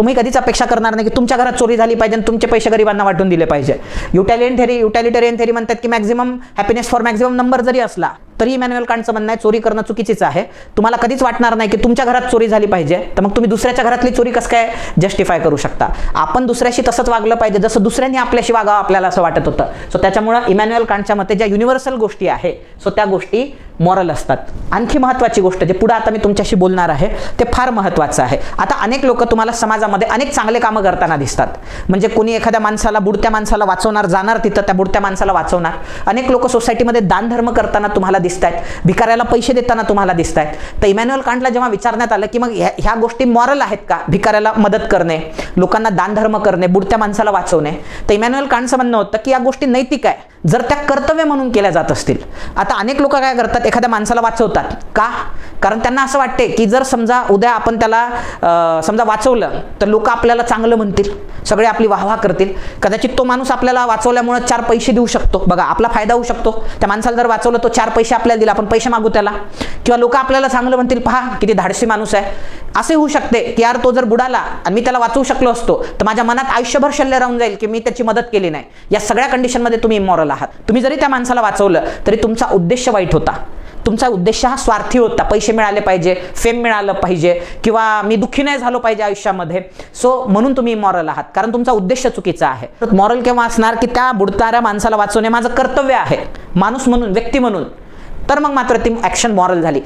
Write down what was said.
तुम्ही कधीच अपेक्षा करणार नाही की तुमच्या घरात चोरी झाली पाहिजे आणि तुमचे पैसे गरिबांना वाटून दिले पाहिजे. युटॅलियन थेरी युटॅलिटेरियन थेरी म्हणतात की maximum happiness for maximum number जरी असला तरी इमॅन्युअल कांटचं म्हणणं आहे चोरी करणं चुकीचीच आहे. तुम्हाला कधीच वाटणार नाही की तुमच्या घरात चोरी झाली पाहिजे तर मग तुम्ही दुसऱ्याच्या घरातली चोरी कसं काय जस्टिफाय करू शकता? आपण दुसऱ्याशी तसंच वागलं पाहिजे जसं दुसऱ्यांनी आपल्याशी वागावं आपल्याला असं वाटत होतं. सो त्याच्यामुळं इमॅन्युअल कांटच्या मते ज्या युनिव्हर्सल गोष्टी आहे सो त्या गोष्टी मॉरल असतात. आणखी महत्त्वाची गोष्ट जे पुढं आता मी तुमच्याशी बोलणार आहे ते फार महत्त्वाचं आहे. आता अनेक लोक तुम्हाला समाजामध्ये अनेक चांगले कामं करताना दिसतात. म्हणजे कोणी एखाद्या माणसाला बुडत्या माणसाला वाचवणार जाणार तिथं त्या बुडत्या माणसाला वाचवणार. अनेक लोक सोसायटीमध्ये दानधर्म करताना तुम्हाला दिसत आहेत भिकाऱ्याला पैसे देताना तुम्हाला दिसत आहेत तर इमॅन्युअल कांटला जेव्हा विचारण्यात आलं की मग ह्या ह्या गोष्टी मॉरल आहेत का? भिकाऱ्याला मदत करणे लोकांना दानधर्म करणे बुडत्या माणसाला वाचवणे. तर इमॅन्युअल कांटचं म्हणणं होतं की या गोष्टी नैतिक आहे. जर त्या कर्तव्य म्हणून केल्या जात असतील. आता अनेक लोक काय करतात एखाद्या माणसाला वाचवतात. का? कारण त्यांना असं वाटते की जर समजा उद्या आपण त्याला समजा वाचवलं तर लोक आपल्याला चांगलं म्हणतील. सगळे आपली वाहवा करतील. कदाचित तो माणूस आपल्याला वाचवल्यामुळे चार पैसे देऊ शकतो. बघा आपला फायदा होऊ शकतो. त्या माणसाला जर वाचवलं तो चार पैसे आपल्याला दिला आपण पैसे मागू त्याला. किंवा लोक आपल्याला चांगलं म्हणतील पहा किती धाडसी माणूस आहे. असे होऊ शकते की यार तो जर बुडाला आणि मी त्याला वाचवू शकलो असतो तर माझ्या मनात आयुष्यभर शल्य राहून जाईल की मी त्याची मदत केली नाही. या सगळ्या कंडिशनमध्ये तुम्ही इमॉरल आहात. तुम्ही जरी त्या माणसाला वाचवलं तरी तुमचा उद्देश वाईट होता. तुमचा उद्देश हा स्वार्थी होता. पैसे मिळाले पाहिजे फेम मिळालं पाहिजे किंवा मी दुःखी नाही झालो पाहिजे आयुष्यामध्ये. सो म्हणून तुम्ही मॉरल आहात. कारण तुमचा उद्देश चुकीचा आहे. मॉरल केव्हा असणार? की त्या बुडताऱ्या माणसाला वाचवणे माझं कर्तव्य आहे. माणूस म्हणून व्यक्ती म्हणून. तर मग मात्र ती ॲक्शन मॉरल झाली.